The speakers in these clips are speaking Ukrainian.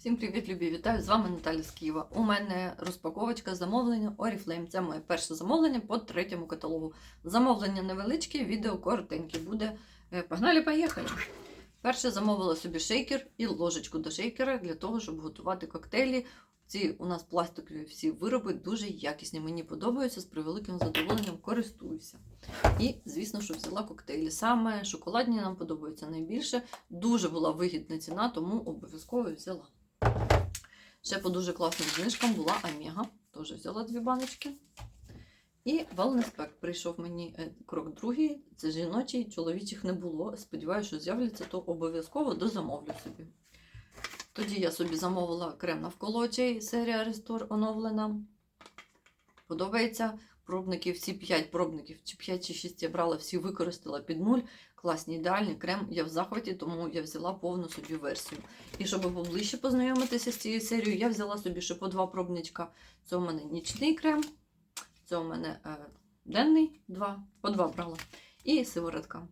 Всім привіт, любі! Вітаю! З вами Наталя з Києва. У мене розпаковочка замовлення Oriflame. Це моє перше замовлення по третьому каталогу. Замовлення невеличке, відео коротеньке буде. Е, Погнали, поїхали! Перше замовила собі шейкер і ложечку до шейкера для того, щоб готувати коктейлі. Ці у нас пластикові всі вироби дуже якісні. Мені подобаються, з превеликим задоволенням користуюся. І, звісно, що взяла коктейлі. Саме шоколадні нам подобаються найбільше. Дуже була вигідна ціна, тому обов'язково взяла. Ще по дуже класним знижкам була Омега. Теж взяла дві баночки. І Wellness прийшов мені е, крок другий. Це жіночий, чоловічих не було. Сподіваюся, що з'являться, то обов'язково дозамовлю собі. Тоді я собі замовила крем навколо серія Restore оновлена. Подобається. Пробники, всі 5 пробників, чи 5 чи 6 я брала, всі використала під нуль. Класний ідеальний крем. Я в захваті, тому я взяла повну собі версію. І щоб поближче познайомитися з цією серією, я взяла собі ще по два пробничка. Це у мене нічний крем, це у мене е, денний, два, по два брала. І сиворотка.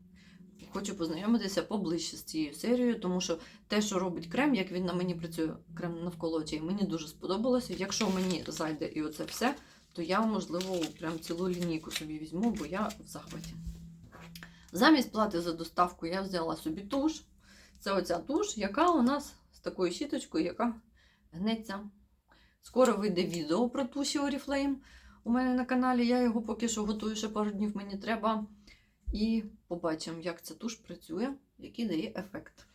Хочу познайомитися поближче з цією серією, тому що те, що робить крем, як він на мені працює, крем навколо очей, мені дуже сподобалося. Якщо мені зайде і оце все, то я, можливо, прям цілу лінійку собі візьму, бо я в захваті. Замість плати за доставку я взяла собі туш. Це оця туш, яка у нас з такою щіточкою, яка гнеться. Скоро вийде відео про туші Oriflame у мене на каналі. Я його поки що готую, ще пару днів мені треба. І побачимо, як ця туш працює, який дає ефект.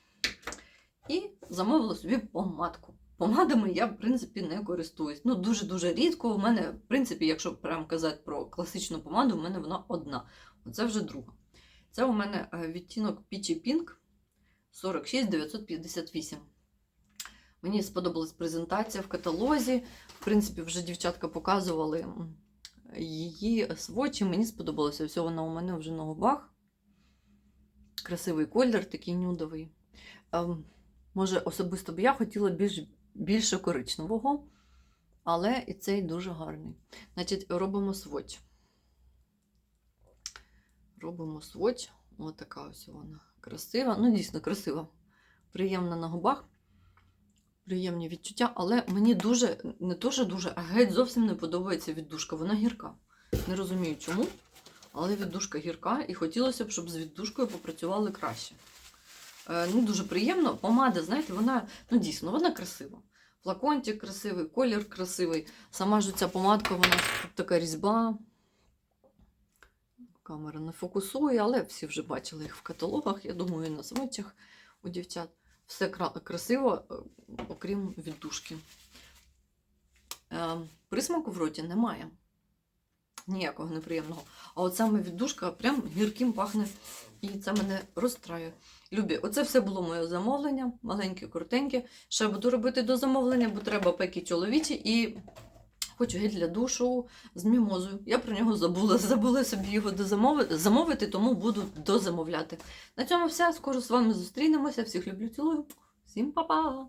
І замовила собі помадку. Помадами я, в принципі, не користуюсь. Ну, дуже-дуже рідко. У мене, в принципі, якщо прям казати про класичну помаду, у мене вона одна. Оце вже друга. Це у мене е, відтінок Peachy Pink 46958. Мені сподобалась презентація в каталозі. В принципі, вже дівчатка показували її свочі. Мені сподобалося. Все вона у мене вже на губах. Красивий колір, такий нюдовий. Ем, Може, особисто б я хотіла більш, більше коричневого, але і цей дуже гарний. Значить, робимо сводч. Робимо сводч. Ось така ось вона красива. Ну, дійсно красива. Приємна на губах. Приємні відчуття, але мені дуже, не то, що дуже, а геть зовсім не подобається віддушка. Вона гірка. Не розумію чому, але віддушка гірка, і хотілося б, щоб з віддушкою попрацювали краще. Не дуже приємно. Помада, знаєте, вона ну дійсно вона красива. Флакончик красивий, колір красивий. Сама ж ця помадка, вона тут така різьба. Камера не фокусує, але всі вже бачили їх в каталогах, я думаю, і на сводчах у дівчат. Все красиво, е, окрім віддушки. Е, Присмаку в роті немає. Ніякого неприємного. А от саме віддушка прям гірким пахне. І це мене розстраює. Любі, оце все було моє замовлення, маленьке, коротеньке. Ще буду робити до замовлення, бо треба пеки чоловічі і хочу гель для душу з мімозою. Я про нього забула. Забула собі його замовити, тому буду дозамовляти. На цьому все. Скоро з вами зустрінемося. Всіх люблю, цілую. Всім па-па!